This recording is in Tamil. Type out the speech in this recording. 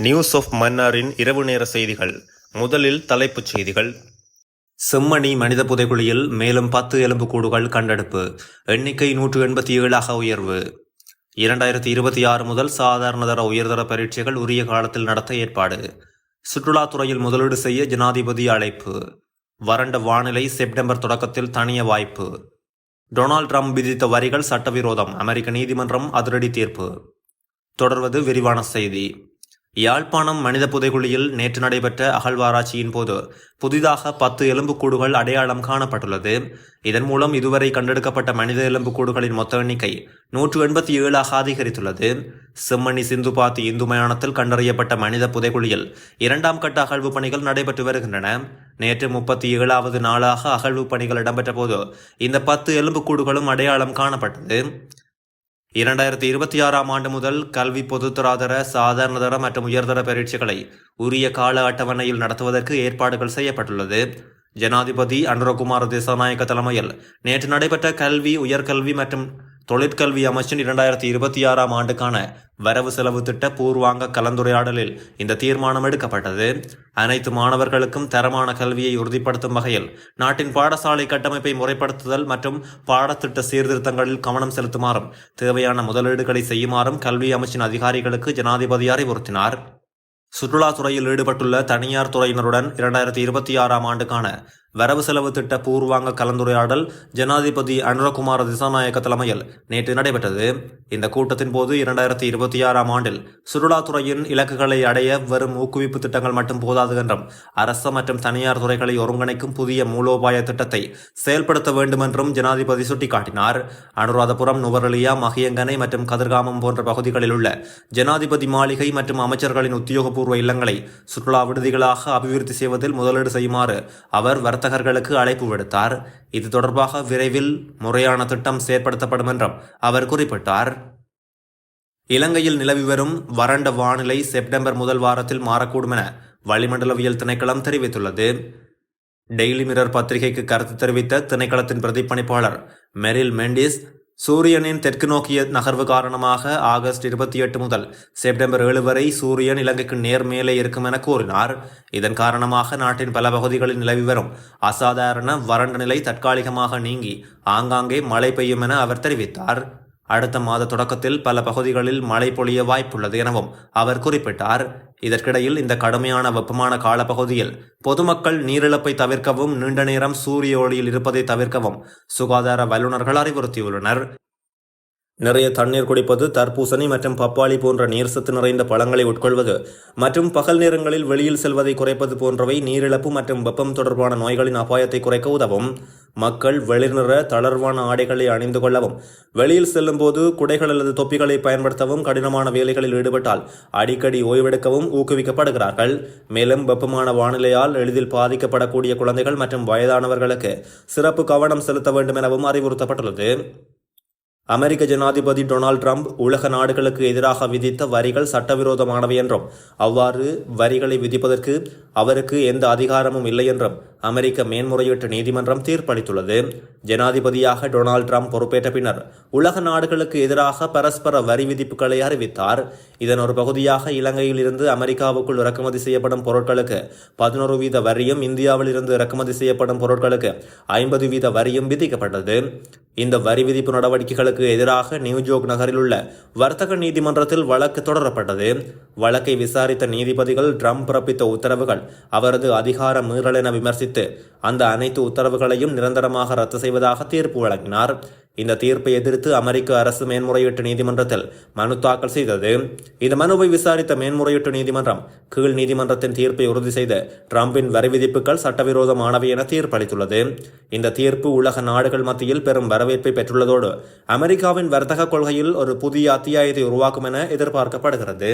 நியூஸ் ஆஃப் மன்னாரின் இரவு நேர செய்திகள். முதலில் தலைப்புச் செய்திகள். செம்மணி மனித புதைக்குழியில் மேலும் பத்து எலும்புக்கூடுகள் கண்டெடுப்பு. எண்ணிக்கை நூற்று எண்பத்தி ஏழாக உயர்வு. இரண்டாயிரத்தி இருபத்தி ஆறு முதல் சாதாரணதர உயர்தர பரீட்சைகள் உரிய காலத்தில் நடத்த ஏற்பாடு. சுற்றுலாத்துறையில் முதலீடு செய்ய ஜனாதிபதி அழைப்பு. வறண்ட வானிலை செப்டம்பர் தொடக்கத்தில் தனிய வாய்ப்பு. டொனால்ட் ட்ரம்ப் விதித்த வரிகள் சட்டவிரோதம். அமெரிக்க நீதிமன்றம் அதிரடி தீர்ப்பு. தொடர்வது விரிவான செய்தி. யாழ்ப்பாணம் மனித புதைகுழியில் நேற்று நடைபெற்ற அகழ்வாராய்ச்சியின் போது புதிதாக பத்து எலும்புக்கூடுகள் அடையாளம் காணப்பட்டுள்ளது. இதன் மூலம் இதுவரை கண்டெடுக்கப்பட்ட மனித எலும்புக்கூடுகளின் மொத்த எண்ணிக்கை நூற்று எண்பத்தி ஏழாக அதிகரித்துள்ளது. செம்மணி சிந்துபாத்தி இந்து மயானத்தில் கண்டறியப்பட்ட மனித புதைகுழியில் இரண்டாம் கட்ட அகழ்வு பணிகள் நடைபெற்று வருகின்றன. நேற்று முப்பத்தி ஏழாவது நாளாக அகழ்வு பணிகள் இடம்பெற்ற போது இந்த பத்து எலும்புக்கூடுகளும் அடையாளம் காணப்பட்டது. இரண்டாயிரத்தி இருபத்தி ஆறாம் ஆண்டு முதல் கல்வி பொதுத்தராதர சாதாரணதர மற்றும் உயர்தர பரீட்சைகளை உரிய கால அட்டவணையில் நடத்துவதற்கு ஏற்பாடுகள் செய்யப்பட்டுள்ளது. ஜனாதிபதி அனுரகுமார் திசாநாயக்க தலைமையில் நேற்று நடைபெற்ற கல்வி உயர்கல்வி மற்றும் தொழிற்கல்வி அமைச்சின் இரண்டாயிரத்தி இருபத்தி ஆறாம் ஆண்டுக்கான வரவு செலவு திட்ட பூர்வாங்க கலந்துரையாடலில் இந்த தீர்மானம் எடுக்கப்பட்டது. அனைத்து மாணவர்களுக்கும் தரமான கல்வியை உறுதிப்படுத்தும் வகையில் நாட்டின் பாடசாலை கட்டமைப்பை முறைப்படுத்துதல் மற்றும் பாடத்திட்ட சீர்திருத்தங்களில் கவனம் செலுத்துமாறும் தேவையான முதலீடுகளை செய்யுமாறும் கல்வி அமைச்சின் அதிகாரிகளுக்கு ஜனாதிபதி அறிவுறுத்தினார். சுற்றுலாத்துறையில் ஈடுபட்டுள்ள தனியார் துறையினருடன் இரண்டாயிரத்தி இருபத்தி ஆறாம் ஆண்டுக்கான வரவு செலவு திட்ட பூர்வாங்க கலந்துரையாடல் ஜனாதிபதி அனுரகுமார திசாநாயக்க தலைமையில் நேற்று நடைபெற்றது. இந்த கூட்டத்தின் போது இரண்டாயிரத்தி இருபத்தி ஆறாம் ஆண்டில் சுற்றுலாத்துறையின் இலக்குகளை அடைய வரும் ஊக்குவிப்பு திட்டங்கள் மட்டும் போதாது என்றும் அரசு மற்றும் தனியார் துறைகளை ஒருங்கிணைக்கும் புதிய மூலோபாய திட்டத்தை செயல்படுத்த வேண்டும் என்றும் ஜனாதிபதி சுட்டிக்காட்டினார். அனுராதபுரம் நுவரலியா மகியங்கனை மற்றும் கதிர்காமம் போன்ற பகுதிகளில் உள்ள ஜனாதிபதி மாளிகை மற்றும் அமைச்சர்களின் உத்தியோகபூர்வ இல்லங்களை சுற்றுலா விடுதிகளாக அபிவிருத்தி செய்வதில் முதலீடு செய்யுமாறு அவர் வர்த்தகர்களுக்கு அழைப்பு விடுத்தார். இது தொடர்பாக விரைவில் முறையான திட்டம் செயற்படுத்தப்படும் என்றும் அவர் குறிப்பிட்டார். இலங்கையில் நிலவி வரும் வறண்ட வானிலை செப்டம்பர் முதல் வாரத்தில் மாறக்கூடும் என வளிமண்டலவியல் திணைக்களம் தெரிவித்துள்ளது. டெய்லி மிரர் பத்திரிகைக்கு கருத்து தெரிவித்த திணைக்களத்தின் பிரதிப்பணிப்பாளர் மெரில் மெண்டிஸ் சூரியனின் தெற்கு நோக்கிய நகர்வு காரணமாக ஆகஸ்ட் இருபத்தி எட்டு முதல் செப்டம்பர் ஏழு வரை சூரியன் இலங்கைக்கு நேர் மேலே இருக்கும் என கூறினார். இதன் காரணமாக நாட்டின் பல பகுதிகளில் நிலவி வரும் அசாதாரண வறண்ட நிலை தற்காலிகமாக நீங்கி ஆங்காங்கே மழை பெய்யும் என அவர் தெரிவித்தார். அடுத்த மாத தொடக்கத்தில் பல பகுதிகளில் மழை பொழிய வாய்ப்புள்ளது எனவும் அவர் குறிப்பிட்டார். இதற்கிடையில் இந்த கடுமையான வெப்பமான காலப்பகுதியில் பொதுமக்கள் நீரிழப்பை தவிர்க்கவும் நீண்ட நேரம் சூரிய ஒளியில் இருப்பதை தவிர்க்கவும் சுகாதார வல்லுநர்கள் அறிவுறுத்தியுள்ளனர். நிறைய தண்ணீர் குடிப்பது தர்பூசணி மற்றும் பப்பாளி போன்ற நீர் சத்து நிறைந்த பழங்களை உட்கொள்வது மற்றும் பகல் நேரங்களில் வெளியில் செல்வதை குறைப்பது போன்றவை நீரிழப்பு மற்றும் வெப்பம் தொடர்பான நோய்களின் அபாயத்தை குறைக்க உதவும். மக்கள் வெளிநிற தளர்வான ஆடைகளை அணிந்து கொள்ளவும் வெளியில் செல்லும் போது குடைகள் அல்லது தொப்பிகளை பயன்படுத்தவும் கடினமான வேலைகளில் ஈடுபட்டால் அடிக்கடி ஓய்வெடுக்கவும் ஊக்குவிக்கப்படுகிறார்கள். மேலும் வெப்பமான வானிலையால் எளிதில் பாதிக்கப்படக்கூடிய குழந்தைகள் மற்றும் வயதானவர்களுக்கு சிறப்பு கவனம் செலுத்த வேண்டும் எனவும் அறிவுறுத்தப்பட்டுள்ளது. அமெரிக்க ஜனாதிபதி டொனால்ட் ட்ரம்ப் உலக நாடுகளுக்கு எதிராக விதித்த வரிகள் சட்டவிரோதமானவை என்றும் அவ்வாறு வரிகளை விதிப்பதற்கு அவருக்கு எந்த அதிகாரமும் இல்லை என்றும் அமெரிக்க மேன்முறையீட்டு நீதிமன்றம் தீர்ப்பளித்துள்ளது. ஜனாதிபதியாக டொனால்ட் ட்ரம்ப் பொறுப்பேற்ற பின்னர் உலக நாடுகளுக்கு எதிராக பரஸ்பர வரி விதிப்புகளை அறிவித்தார். இதன் ஒரு பகுதியாக இலங்கையில் இருந்து அமெரிக்காவுக்குள் இறக்குமதி செய்யப்படும் பொருட்களுக்கு பதினோரு வீத வரியும் இந்தியாவில் இருந்து இறக்குமதி செய்யப்படும் பொருட்களுக்கு ஐம்பது வீத வரியும் விதிக்கப்பட்டது. இந்த வரி விதிப்பு நடவடிக்கைகளுக்கு எதிராக நியூஜோக் நகரில் உள்ள வர்த்தக நீதிமன்றத்தில் வழக்கு தொடரப்பட்டது. வழக்கை விசாரித்த நீதிபதிகள் ட்ரம்ப் பிறப்பித்த உத்தரவுகள் அவரது அதிகார மீறல் என விமர்சித்து அந்த அனைத்து உத்தரவுகளையும் நிரந்தரமாக ரத்து செய்வதாக தீர்ப்பு வழங்கினார். இந்த தீர்ப்பை எதிர்த்து அமெரிக்க அரசு மேன்முறையீட்டு நீதிமன்றத்தில் மனு தாக்கல் செய்தது. இந்த மனுவை விசாரித்த மேன்முறையீட்டு நீதிமன்றம் கீழ் நீதிமன்றத்தின் தீர்ப்பை உறுதி செய்து ட்ரம்பின் வரி விதிப்புகள் சட்டவிரோதமானவை என தீர்ப்பளித்துள்ளது. இந்த தீர்ப்பு உலக நாடுகள் மத்தியில் பெரும் வரவேற்பை பெற்றுள்ளதோடு அமெரிக்காவின் வர்த்தக கொள்கையில் ஒரு புதிய அத்தியாயத்தை உருவாக்கும் என எதிர்பார்க்கப்படுகிறது.